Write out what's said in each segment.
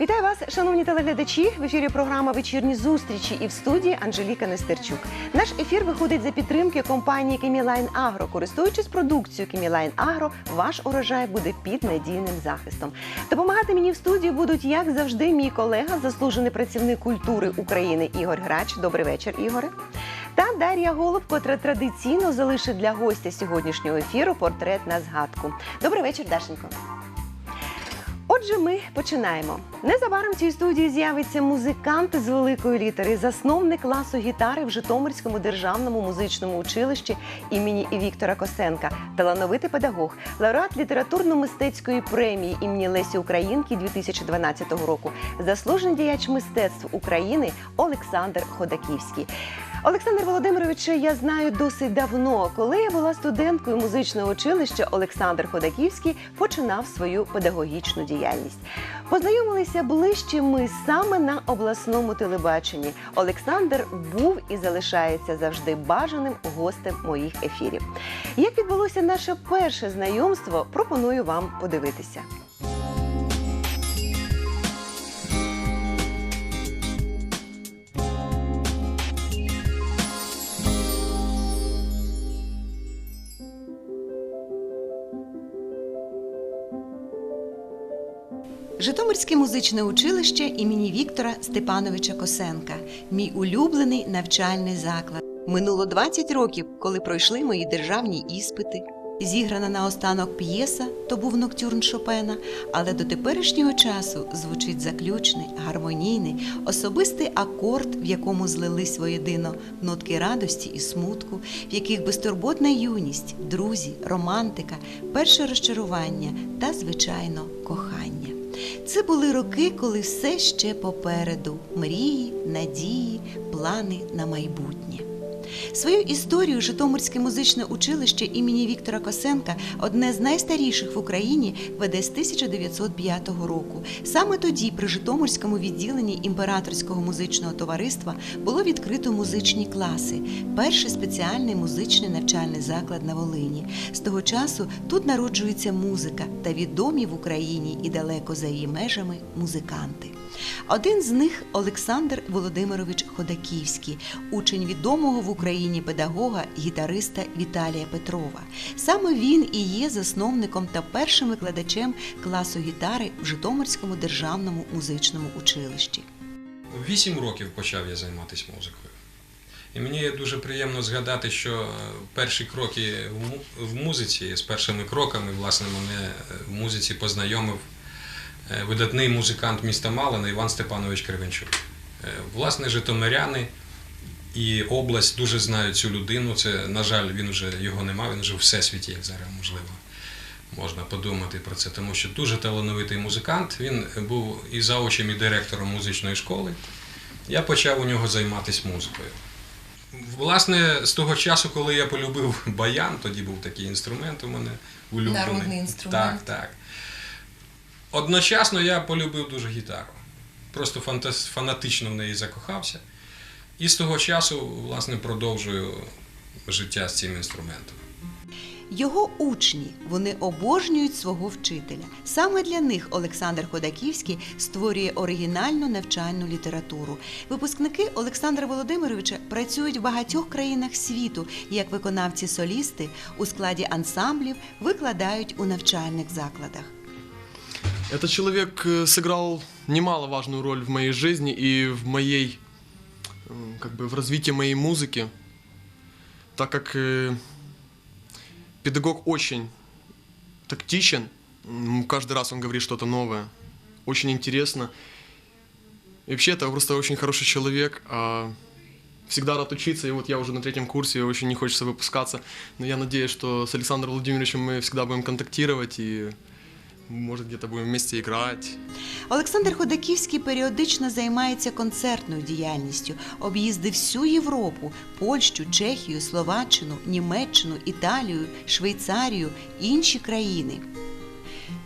Вітаю вас, шановні телеглядачі. В ефірі програма Вечірні зустрічі і в студії Анжеліка Нестерчук. Наш ефір виходить за підтримки компанії Кемілайн Агро. Користуючись продукцією Кемілайн Агро, ваш урожай буде під надійним захистом. Допомагати мені в студії будуть, як завжди, мій колега, заслужений працівник культури України Ігор Грач. Добрий вечір, Ігоре. Та Дар'я Голуб, котра традиційно залишить для гостя сьогоднішнього ефіру портрет на згадку. Добрий вечір, Дашенько. Отже, ми починаємо. Незабаром в цій студії з'явиться музикант з великої літери, засновник класу гітари в Житомирському державному музичному училищі імені Віктора Косенка, талановитий педагог, лауреат літературно-мистецької премії імені Лесі Українки 2012 року, заслужений діяч мистецтв України Олександр Ходаківський. Олександр Володимировича я знаю досить давно. Коли я була студенткою музичного училища, Олександр Ходаківський починав свою педагогічну діяльність. Познайомилися ближче ми саме на обласному телебаченні. Олександр був і залишається завжди бажаним гостем моїх ефірів. Як відбулося наше перше знайомство, пропоную вам подивитися. Житомирське музичне училище імені Віктора Степановича Косенка. Мій улюблений навчальний заклад. Минуло 20 років, коли пройшли мої державні іспити. Зіграна наостанок п'єса, то був ноктюрн Шопена, але до теперішнього часу звучить заключний, гармонійний, особистий акорд, в якому злились воєдино нотки радості і смутку, в яких безтурботна юність, друзі, романтика, перше розчарування та, звичайно, кохання. Це були роки, коли все ще попереду мрії, надії, плани на майбутнє. Свою історію Житомирське музичне училище імені Віктора Косенка, одне з найстаріших в Україні, веде з 1905 року. Саме тоді при Житомирському відділенні імператорського музичного товариства було відкрито музичні класи, перший спеціальний музичний навчальний заклад на Волині. З того часу тут народжується музика та відомі в Україні і далеко за її межами музиканти. Один з них Олександр Володимирович Ходаківський, учень відомого в Україні педагога, гітариста Віталія Петрова. Саме він і є засновником та першим викладачем класу гітари в Житомирському державному музичному училищі. Вісім років почав я займатися музикою. І мені дуже приємно згадати, що е, перші кроки в музиці з першими кроками, власне, мене е, в музиці познайомив е, видатний музикант міста Малина Іван Степанович Кривенчук. Власне, житомиряни і область дуже знають цю людину. Це, на жаль, він вже його нема, він вже в всесвіті, як зараз можливо. Можна подумати про це, тому що дуже талановитий музикант. Він був і заочим, і директором музичної школи. Я почав у нього займатися музикою. Власне, з того часу, коли я полюбив баян, тоді був такий інструмент у мене улюблений. Народний інструмент. Так, так. Одночасно я полюбив дуже гітару. Просто фанатично в неї закохався. І з того часу, власне, продовжую життя з цим інструментом. Його учні вони обожнюють свого вчителя. Саме для них Олександр Ходаківський створює оригінальну навчальну літературу. Випускники Олександра Володимировича працюють в багатьох країнах світу як виконавці-солісти у складі ансамблів, викладають у навчальних закладах. Этот человек э, сыграл немаловажную роль в моей жизни и в моей, м, как бы, в развитии моей музыки, так как э, педагог очень тактичен, каждый раз он говорит что-то новое, очень интересно. И вообще это просто очень хороший человек, а всегда рад учиться, и вот я уже на третьем курсе, очень не хочется выпускаться, но я надеюсь, что с Александром Владимировичем мы всегда будем контактировать и может, где-то будем вместе играть. Олександр Ходаківський періодично займається концертною діяльністю, об'їздив всю Європу, Польщу, Чехію, Словаччину, Німеччину, Італію, Швейцарію, інші країни.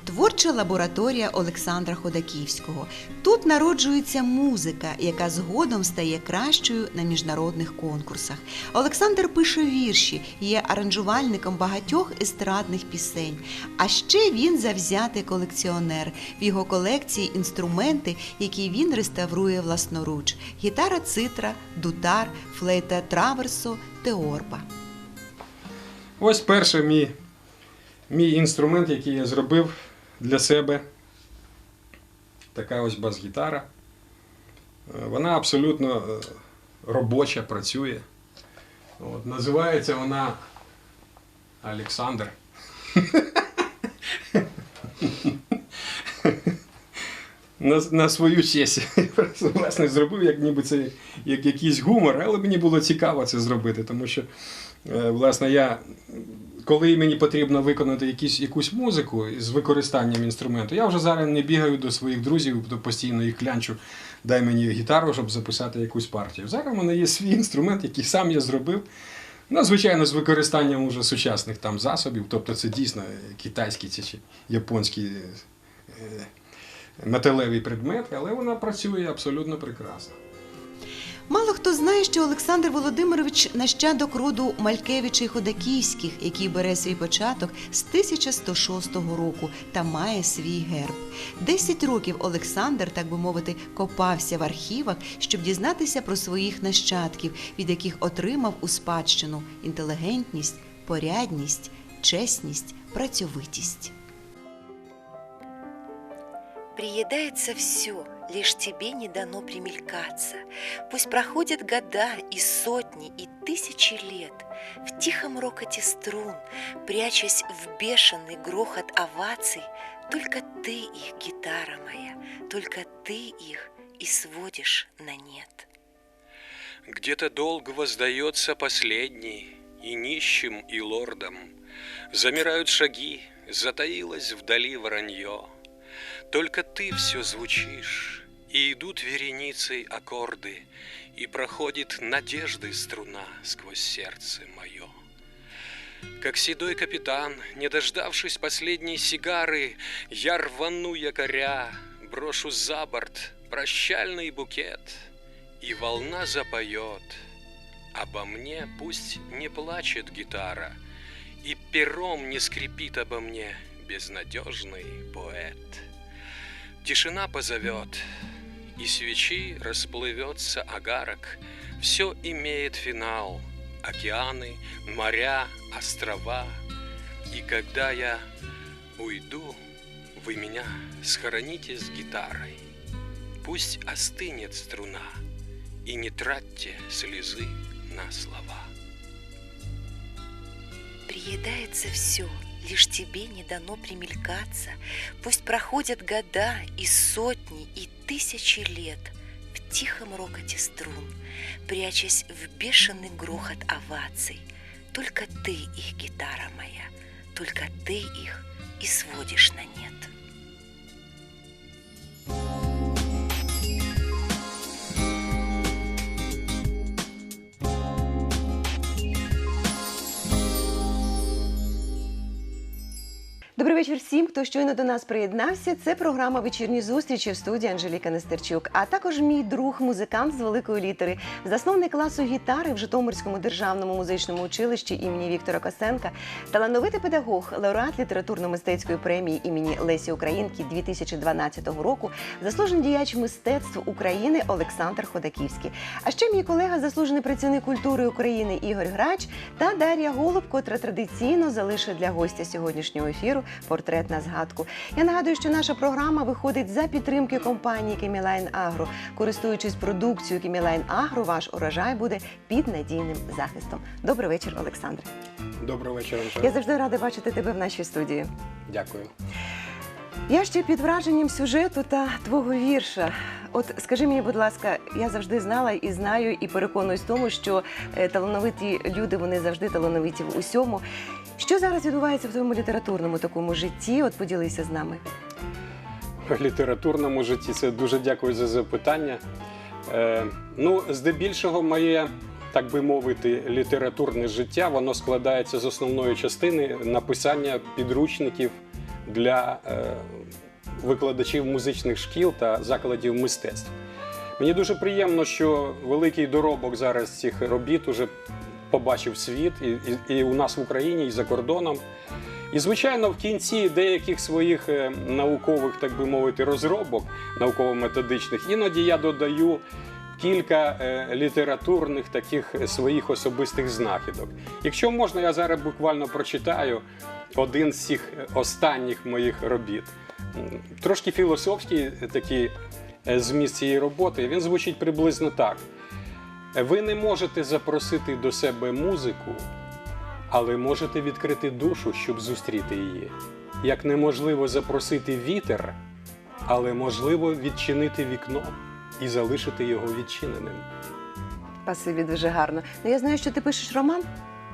Творча лабораторія Олександра Ходаківського. Тут народжується музика, яка згодом стає кращою на міжнародних конкурсах. Олександр пише вірші, є аранжувальником багатьох естрадних пісень. А ще він завзятий колекціонер. В його колекції інструменти, які він реставрує власноруч: гітара цитра, дутар, флейта траверсо, теорба. Ось перший мій, мій інструмент, який я зробив для себе. Така ось бас-гітара. Е, Вона абсолютно е, робоча, працює. От, називається вона Олександр. На, на свою честь. Власне, зробив, як ніби це як якийсь гумор, але мені було цікаво це зробити, тому що, е, власне, я, коли мені потрібно виконати якісь, якусь музику з використанням інструменту, я вже зараз не бігаю до своїх друзів, то постійно їх клянчу, дай мені гітару, щоб записати якусь партію. Зараз в мене є свій інструмент, який сам я зробив. Ну, звичайно, з використанням уже сучасних там засобів, тобто це дійсно китайський чи японський е, металевий предмет, але вона працює абсолютно прекрасно. Мало хто знає, що Олександр Володимирович нащадок роду Малькевича й Ходаківських, який бере свій початок з 1106 року та має свій герб. Десять років Олександр, так би мовити, копався в архівах, щоб дізнатися про своїх нащадків, від яких отримав у спадщину інтелігентність, порядність, чесність, працьовитість. Приедается все, лишь тебе не дано примелькаться. Пусть проходят года и сотни, и тысячи лет В тихом рокоте струн, прячась в бешеный грохот оваций, Только ты их, гитара моя, только ты их и сводишь на нет. Где-то долго воздается последний, и нищим, и лордам. Замирают шаги, затаилось вдали воронье. Только ты все звучишь, и идут вереницей аккорды, и проходит надежды струна сквозь сердце мое. Как седой капитан, не дождавшись последней сигары, я рвану якоря, брошу за борт прощальный букет, и волна запоет. Обо мне пусть не плачет гитара, и пером не скрипит обо мне безнадежный поэт. Тишина позовет, и свечи расплывется огарок. Все имеет финал. Океаны, моря, острова. И когда я уйду, вы меня схороните с гитарой. Пусть остынет струна, и не тратьте слезы на слова. Приедается все, лишь тебе не дано примелькаться. Пусть проходят года и сотни, и тысячи лет В тихом рокоте струн, прячась в бешеный грохот оваций. Только ты их, гитара моя, только ты их и сводишь на нет. Вечір всім, хто щойно до нас приєднався. Це програма Вечірні зустрічі в студії Анжеліка Нестерчук, а також мій друг, музикант з великої літери, засновник класу гітари в Житомирському державному музичному училищі імені Віктора Косенка, талановитий педагог, лауреат літературно-мистецької премії імені Лесі Українки 2012 року, заслужений діяч мистецтв України Олександр Ходаківський. А ще мій колега, заслужений працівник культури України Ігор Грач та Дар'я Голуб, котра традиційно залишить для гостя сьогоднішнього ефіру портрет на згадку. Я нагадую, що наша програма виходить за підтримки компанії Кемілайн Агро. Користуючись продукцією Кемілайн Агро, ваш урожай буде під надійним захистом. Добрий вечір, Олександре. Доброго вечора. Я завжди рада бачити тебе в нашій студії. Дякую. Я ще під враженням сюжету та твого вірша. От скажи мені, будь ласка, я завжди знала і знаю, і переконуюсь в тому, що е, талановиті люди вони завжди талановиті в усьому. Що зараз відбувається в твоєму літературному такому житті? От поділися з нами. В літературному житті це дуже дякую за запитання. Е, ну, здебільшого, моє, так би мовити, літературне життя воно складається з основної частини написання підручників для е, викладачів музичних шкіл та закладів мистецтв. Мені дуже приємно, що великий доробок зараз цих робіт уже побачив світ і, і, і у нас в Україні, і за кордоном. І, звичайно, в кінці деяких своїх е, наукових, так би мовити, розробок науково-методичних, іноді я додаю кілька е, літературних таких своїх особистих знахідок. Якщо можна, я зараз буквально прочитаю один з цих останніх моїх робіт. Трошки філософський такий е, зміст цієї роботи. Він звучить приблизно так: ви не можете запросити до себе музику, але можете відкрити душу, щоб зустріти її. Як неможливо запросити вітер, але можливо відчинити вікно і залишити його відчиненим. Спасибі, дуже гарно. Ну я знаю, що ти пишеш роман.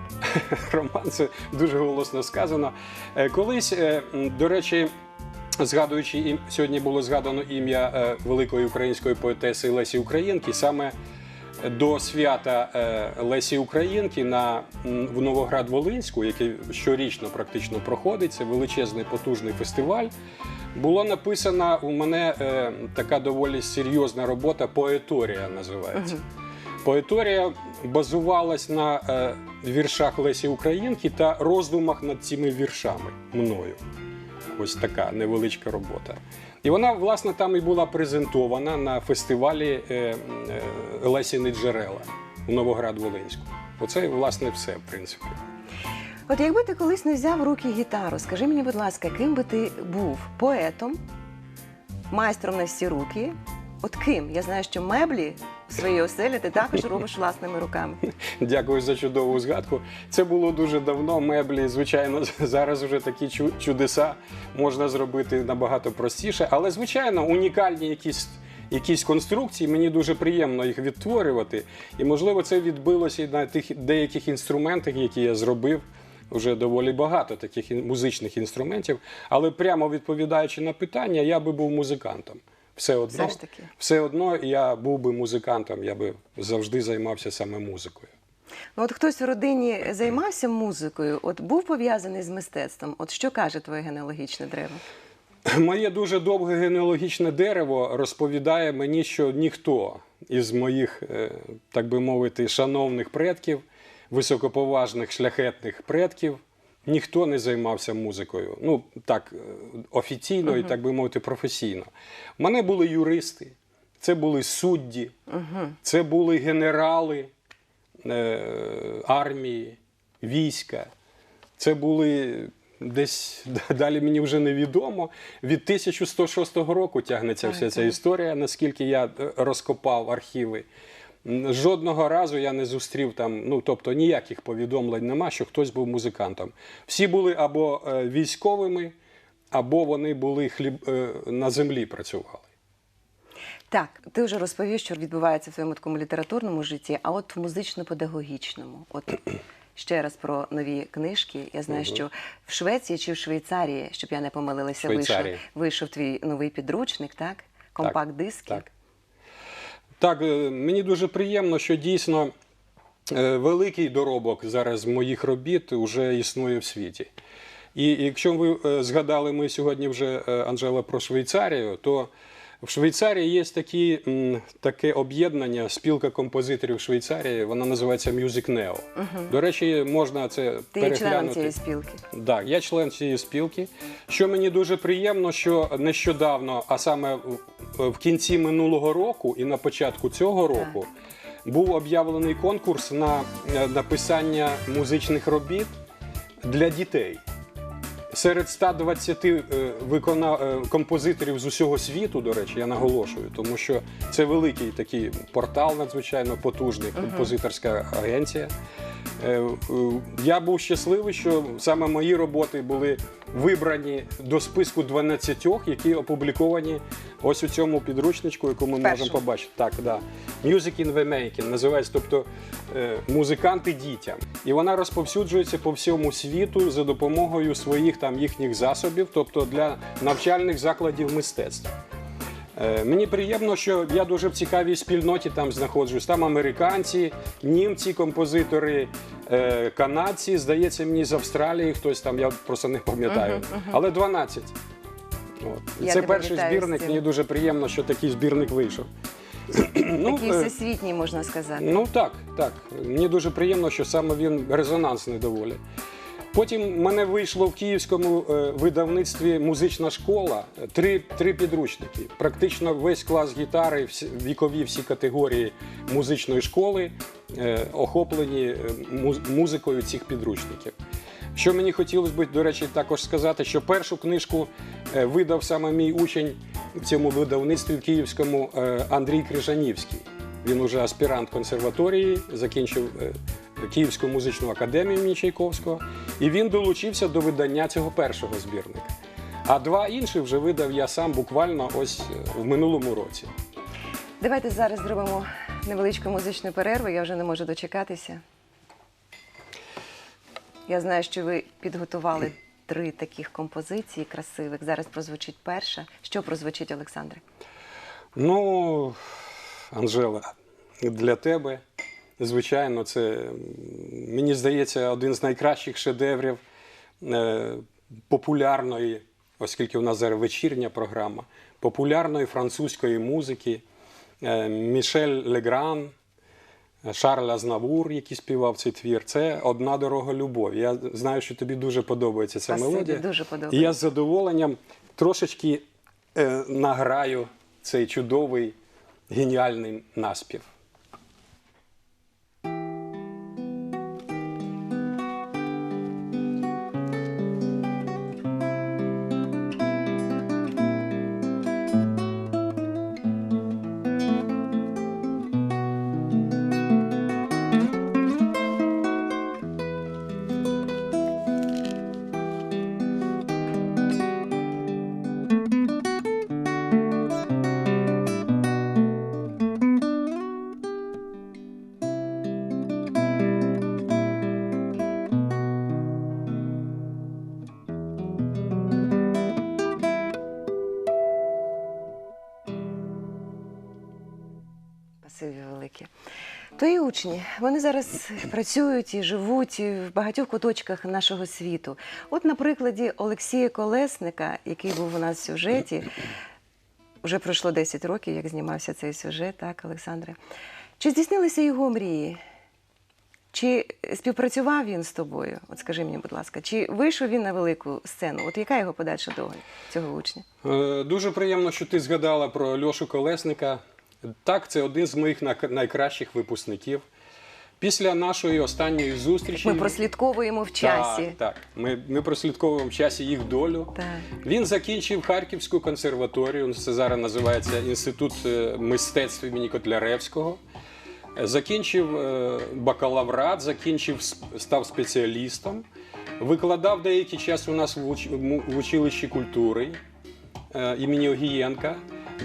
Роман це дуже голосно сказано. Е, Колись, е, до речі, згадуючи сьогодні було згадано ім'я е, великої української поетеси Лесі Українки, саме до свята е, Лесі Українки на в Новоград-Волинську, який щорічно практично проходить, це величезний потужний фестиваль. Була написана у мене е, така доволі серйозна робота Поеторія називається. Поеторія базувалась на е, віршах Лесі Українки та роздумах над цими віршами мною. Ось така невеличка робота. І вона, власне, там і була презентована на фестивалі е, е, Лесіни джерела у Новоград-Волинську. Оце, власне, все, в принципі. От якби ти колись не взяв руки гітару, скажи мені, будь ласка, ким би ти був? Поетом, майстром на всі руки? От ким? Я знаю, що меблі в своїй оселі ти також робиш власними руками. Дякую за чудову згадку. Це було дуже давно. Меблі, звичайно, зараз вже такі чудеса можна зробити набагато простіше. Але, звичайно, унікальні якісь. Якісь конструкції, мені дуже приємно їх відтворювати. І, можливо, це відбилося і на тих деяких інструментах, які я зробив. Вже доволі багато таких музичних інструментів. Але прямо відповідаючи на питання, я би був музикантом. Все одно, Все ж таки. все одно я був би музикантом, я би завжди займався саме музикою. Ну, от хтось у родині займався музикою, от був пов'язаний з мистецтвом. От що каже твоє генеалогічне дерево? Моє дуже довге генеалогічне дерево розповідає мені, що ніхто із моїх, е, так би мовити, шановних предків, високоповажних шляхетних предків, ніхто не займався музикою. Ну, так, е, офіційно і, так би мовити, професійно. У мене були юристи, це були судді, це були генерали е, армії, війська. Це були десь далі мені вже невідомо. Від 1106 року тягнеться вся ця історія, наскільки я е, розкопав архіви. Жодного разу я не зустрів там, ну тобто ніяких повідомлень нема, що хтось був музикантом. Всі були або е, військовими, або вони були хліб е, на землі працювали. Так, ти вже розповів, що відбувається в твоєму такому літературному житті, а от в музично-педагогічному. От ще раз про нові книжки. Я знаю, що в Швеції чи в Швейцарії, щоб я не помилилася, вийшов, вийшов твій новий підручник, так? Компакт-диски. Так. Так, е, мені дуже приємно, що дійсно е, великий доробок зараз моїх робіт вже існує в світі. І якщо ви е, згадали ми сьогодні вже Анжела про Швейцарію, то в Швейцарії є такі, таке об'єднання, спілка композиторів Швейцарії, вона називається Music Neo. До речі, можна це Ти є членом переглянути. цієї спілки. Так, я член цієї спілки. Що мені дуже приємно, що нещодавно, а саме в- кінці минулого року і на початку цього року, був об'явлений конкурс на написання музичних робіт для дітей. Серед 120 е, викона... е, композиторів з усього світу, до речі, я наголошую, тому що це великий такий портал, надзвичайно потужний, композиторська агенція. Е, Я був щасливий, що саме мої роботи були вибрані до списку 12, які опубліковані ось у цьому підручничку, яку ми Першому. можемо побачити. Так, да. Music in the Making називається, тобто е, музиканти дітям. І вона розповсюджується по всьому світу за допомогою своїх там їхніх засобів, тобто для навчальних закладів мистецтва. Е, Мені приємно, що я дуже в цікавій спільноті там знаходжусь. Там американці, німці, композитори, е, канадці, здається, мені з Австралії хтось там, я просто не пам'ятаю. Але 12. От. І Я це тебе перший вітаю з збірник. цим. Мені дуже приємно, що такий збірник вийшов. ну, Такий е, всесвітній, можна сказати. Ну так, так. Мені дуже приємно, що саме він резонансний доволі. Потім в мене вийшло в київському е, видавництві музична школа, е, три, три підручники. Практично весь клас гітари, всі, вікові всі категорії музичної школи е, охоплені е, муз- музикою цих підручників. Що мені хотілося б, до речі, також сказати, що першу книжку е, видав саме мій учень в цьому видавництві в київському е, Андрій Крижанівський. Він уже аспірант консерваторії, закінчив е, Київську музичну академію імені Чайковського, і він долучився до видання цього першого збірника. А два інші вже видав я сам буквально ось в минулому році. Давайте зараз зробимо невеличку музичну перерву. Я вже не можу дочекатися. Я знаю, що ви підготували три таких композиції красивих. Зараз прозвучить перша. Що прозвучить, Олександре? Ну, Анжела, для тебе, звичайно, це, мені здається, один з найкращих шедеврів е, популярної, оскільки у нас зараз вечірня програма, популярної французької музики. Е, Мішель Легран, Шарль Азнавур, який співав цей твір, це одна дорога любові. Я знаю, що тобі дуже подобається ця Спасибі, мелодія. дуже подобається. І я з задоволенням трошечки е, награю цей чудовий геніальний наспів. Зараз працюють і живуть в багатьох куточках нашого світу. От на прикладі Олексія Колесника, який був у нас в сюжеті, вже пройшло 10 років, як знімався цей сюжет, так, Олександре. Чи здійснилися його мрії? Чи співпрацював він з тобою? От скажи мені, будь ласка, чи вийшов він на велику сцену? От яка його подальша доля цього учня? Е, Дуже приємно, що ти згадала про Льошу Колесника. Так, це один з моїх най- найкращих випускників. Після нашої останньої зустрічі. Ми прослідковуємо в часі. Так, так. Ми, ми прослідковуємо в часі їх долю. Так. Він закінчив Харківську консерваторію. Це зараз називається Інститут е, мистецтв імені Котляревського. Закінчив е, бакалаврат, закінчив, став спеціалістом. Викладав деякий час у нас в училищі культури е, імені Огієнка.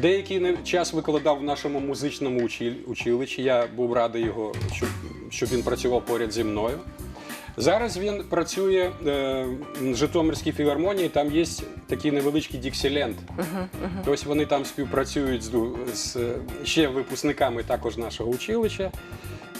Деякий час викладав в нашому музичному училищі. Я був радий його, щоб, щоб він працював поряд зі мною. Зараз він працює е, в Житомирській філармонії, там є такий невеличкий діксіленд. Ось вони там співпрацюють з, з е, ще випускниками також нашого училища.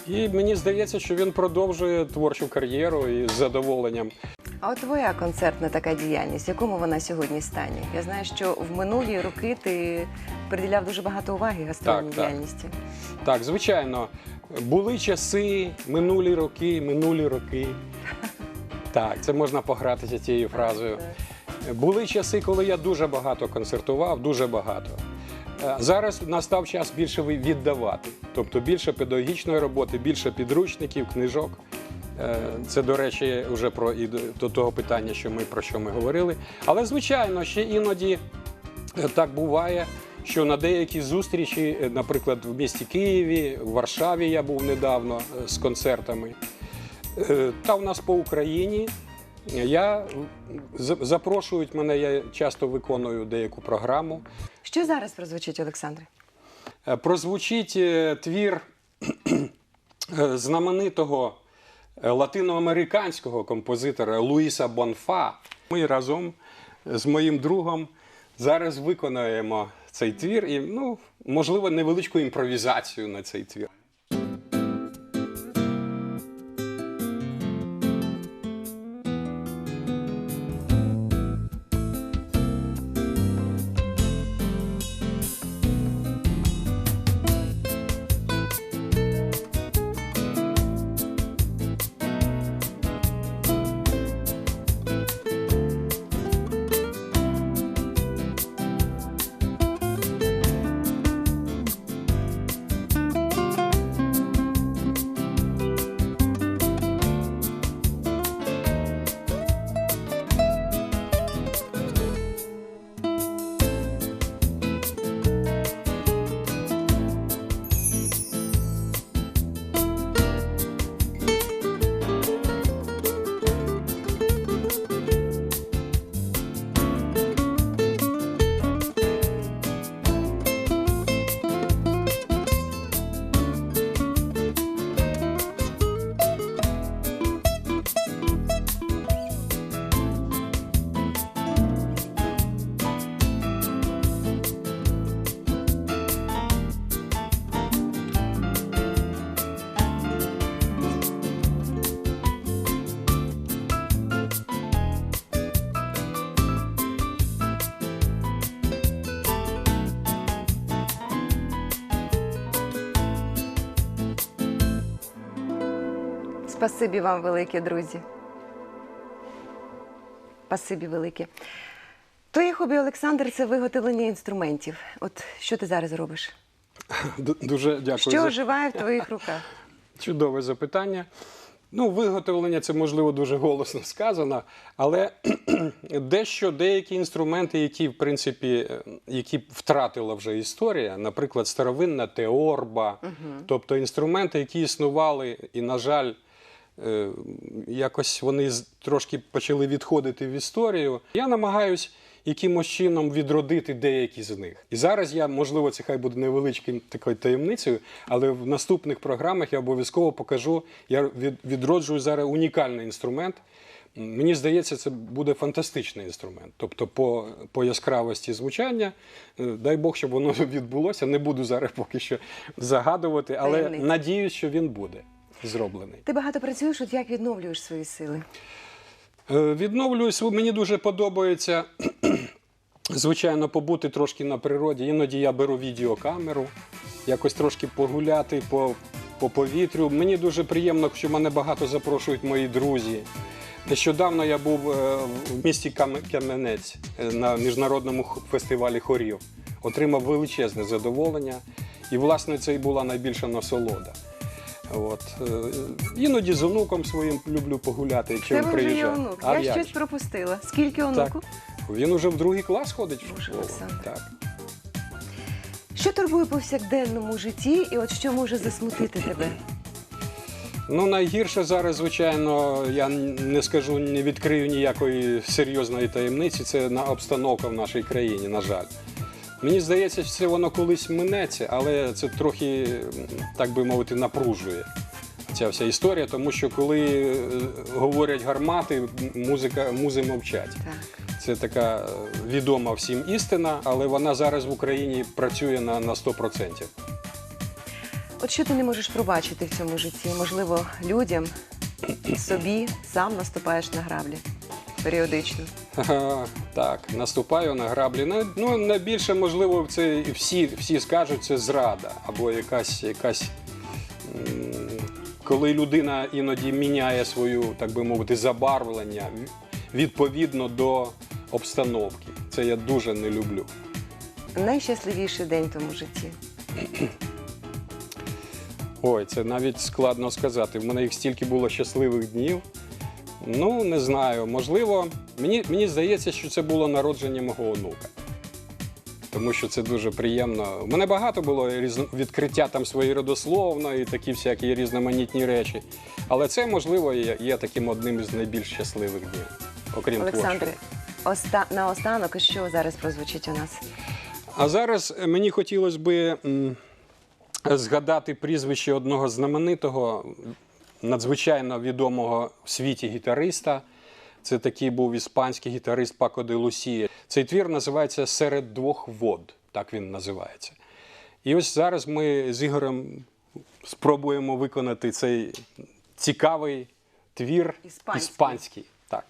І мені здається, що він продовжує творчу кар'єру і з задоволенням. А от твоя концертна така діяльність, в якому вона сьогодні стані? Я знаю, що в минулі роки ти приділяв дуже багато уваги гастрольній Так, так. діяльності. Так, звичайно, були часи, минулі роки, минулі роки. Так, це можна погратися цією фразою. Були часи, коли я дуже багато концертував, дуже багато. Е, Зараз настав час більше віддавати, тобто більше педагогічної роботи, більше підручників, книжок. Е, Це, до речі, вже про і до- того питання, що ми про що ми говорили. Але звичайно, ще іноді Е, Так буває, що на деякі зустрічі, е, наприклад, в місті Києві, в Варшаві я був недавно е, з концертами, е, та в нас по Україні. Я запрошують мене, я часто виконую деяку програму. Що зараз прозвучить, Олександре? Прозвучить твір знаменитого латиноамериканського композитора Луїса Бонфа. Ми разом з моїм другом зараз виконаємо цей твір і, ну, можливо, невеличку імпровізацію на цей твір. Спасибі вам велике, друзі. Спасибі велике. Твоє хобі, Олександр, це виготовлення інструментів. От що ти зараз робиш? Дуже дякую Що за оживає в твоїх руках? чудове запитання. Ну, виготовлення це можливо дуже голосно сказано, але дещо деякі інструменти, які в принципі е, які втратила вже історія, наприклад, старовинна теорба, тобто інструменти, які існували, і, на жаль, якось вони трошки почали відходити в історію. Я намагаюсь якимось чином відродити деякі з них. І зараз я, можливо, це хай буде невеличким такою таємницею, але в наступних програмах я обов'язково покажу. Я відроджую зараз унікальний інструмент. Мені здається, це буде фантастичний інструмент. Тобто, по, по яскравості звучання, е, дай Бог, щоб воно відбулося. Не буду зараз поки що загадувати, але надіюсь, що він буде зроблений. Ти багато працюєш, от як відновлюєш свої сили? Е, Відновлююсь, мені дуже подобається, звичайно, побути трошки на природі. Іноді я беру відеокамеру, якось трошки погуляти по, по повітрю. Мені дуже приємно, що мене багато запрошують мої друзі. Нещодавно я був е, в місті Кам- Кам'янець е, на міжнародному фестивалі хорів. Отримав величезне задоволення, і, власне, це і була найбільша насолода. От. е, Іноді з онуком своїм люблю погуляти, Це чим вже є онук. А Я як щось же? пропустила. Скільки онуку? Він уже в другий клас ходить в Боже, школу. Олександр. Так. Що турбує по повсякденному житті, і от що може засмутити тебе? Ну, найгірше зараз, звичайно, я не скажу, не відкрию ніякої серйозної таємниці. Це на обстановка в нашій країні, на жаль. Мені здається, що воно колись минеться, але це трохи, так би мовити, напружує ця вся історія, тому що коли е, говорять гармати, музика, музи мовчать. Так. Це така е, відома всім істина, але вона зараз в Україні працює на, на 100%. От що ти не можеш пробачити в цьому житті? Можливо, людям, собі сам наступаєш на граблі періодично. Ага, Так, наступаю на граблі. Ну, Ну, найбільше, можливо, це і всі, всі скажуть, це зрада або якась, якась м, коли людина іноді міняє свою, так би мовити, забарвлення відповідно до обстановки. Це я дуже не люблю. Найщасливіший день в тому житті. Ой, це навіть складно сказати. В мене їх стільки було щасливих днів. Ну, не знаю. Можливо, мені, мені здається, що це було народження мого онука. Тому що це дуже приємно. У мене багато було відкриття там своєї родословної, такі всякі різноманітні речі. Але це, можливо, є, є таким одним із найбільш щасливих днів, окрім Олександре, творчого. оста... наостанок, що зараз прозвучить у нас? А зараз е, мені хотілося би згадати прізвище одного знаменитого, надзвичайно відомого в світі гітариста. Це такий був іспанський гітарист Пако де Лусія. Цей твір називається Серед двох вод. так він називається. І ось зараз ми з Ігорем спробуємо виконати цей цікавий твір Іспанський. іспанський. Так.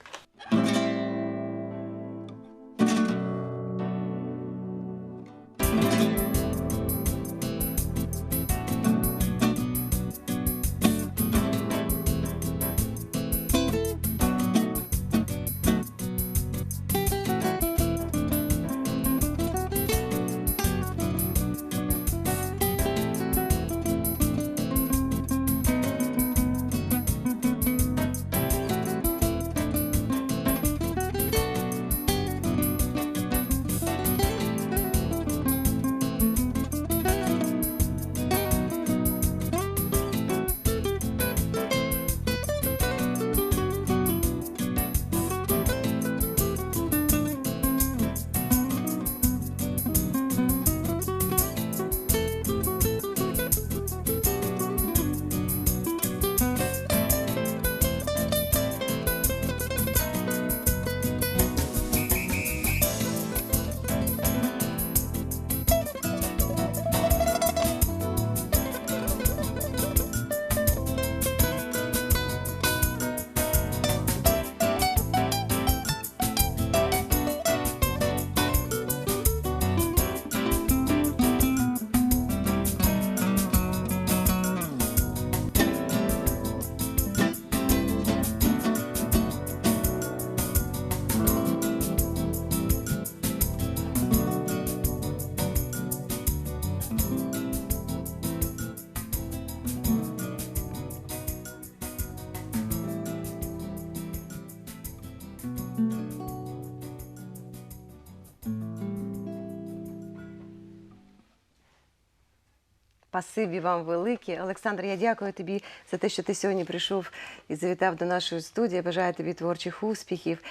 Спасибі вам велике. Олександр, я дякую тобі за те, що ти сьогодні прийшов і завітав до нашої студії. Я Бажаю тобі творчих успіхів.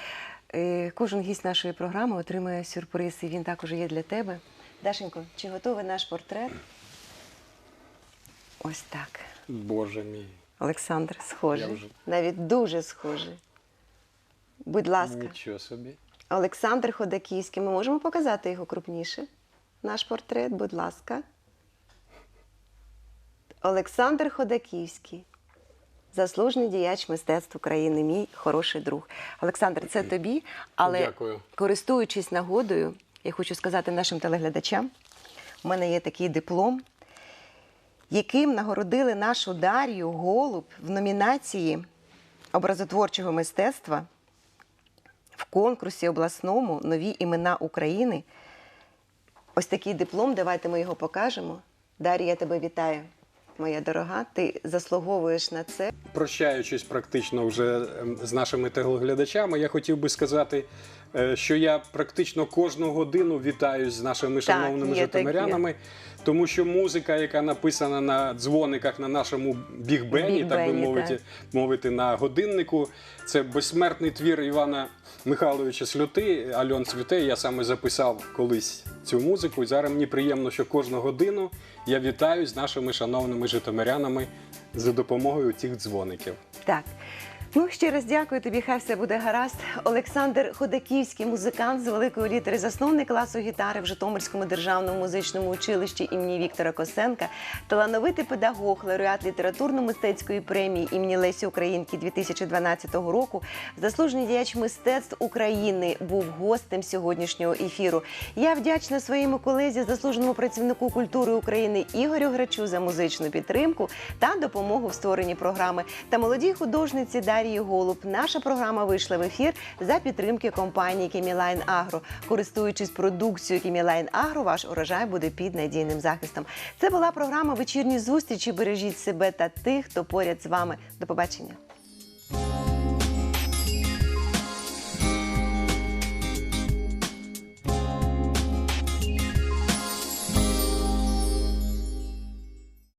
Е, Кожен гість нашої програми отримує сюрприз, і він також є для тебе. Дашенько, чи готовий наш портрет? Ось так. Боже мій. Олександр, схожий. Вже- Навіть дуже схожий. Будь ласка, Нічого собі. Олександр Ходаківський. Ми можемо показати його крупніше? Наш портрет, будь ласка. Олександр Ходаківський. Заслужений діяч мистецтв України, мій хороший друг. Олександр, це тобі, але Дякую. користуючись нагодою, я хочу сказати нашим телеглядачам: у мене є такий диплом, яким нагородили нашу Дар'ю Голуб в номінації образотворчого мистецтва в конкурсі обласному Нові імена України. Ось такий диплом, давайте ми його покажемо. Дар'я, я тебе вітаю, моя дорога. Ти заслуговуєш на це. Прощаючись практично вже ем, з нашими телеглядачами, я хотів би сказати, е, що я практично кожну годину вітаюсь з нашими шановними житомирянами, тому що музика, яка написана на дзвониках на нашому бігбені, так би мовити, так. мовити, на годиннику, це безсмертний твір Івана Михайловича Сльоти, Альон Цвіте. Я саме записав колись цю музику. І зараз мені приємно, що кожну годину я вітаю з нашими шановними житомирянами за допомогою цих дзвоників. Так. Ну, ще раз дякую тобі, хай все буде гаразд. Олександр Ходаківський, музикант з великої літери, засновник класу гітари в Житомирському державному музичному училищі імені Віктора Косенка, талановитий педагог, лауреат літературно-мистецької премії імені Лесі Українки 2012 року, заслужений діяч мистецтв України, був гостем сьогоднішнього ефіру. Я вдячна своєму колезі, заслуженому працівнику культури України Ігорю Грачу за музичну підтримку та допомогу в створенні програми. Та молодій художниці Дар'ї Голуб. Наша програма вийшла в ефір за підтримки компанії Кемілайн Агро. Користуючись продукцією Кемілайн Агро, ваш урожай буде під надійним захистом. Це була програма Вечірні зустрічі. Бережіть себе та тих, хто поряд з вами. До побачення.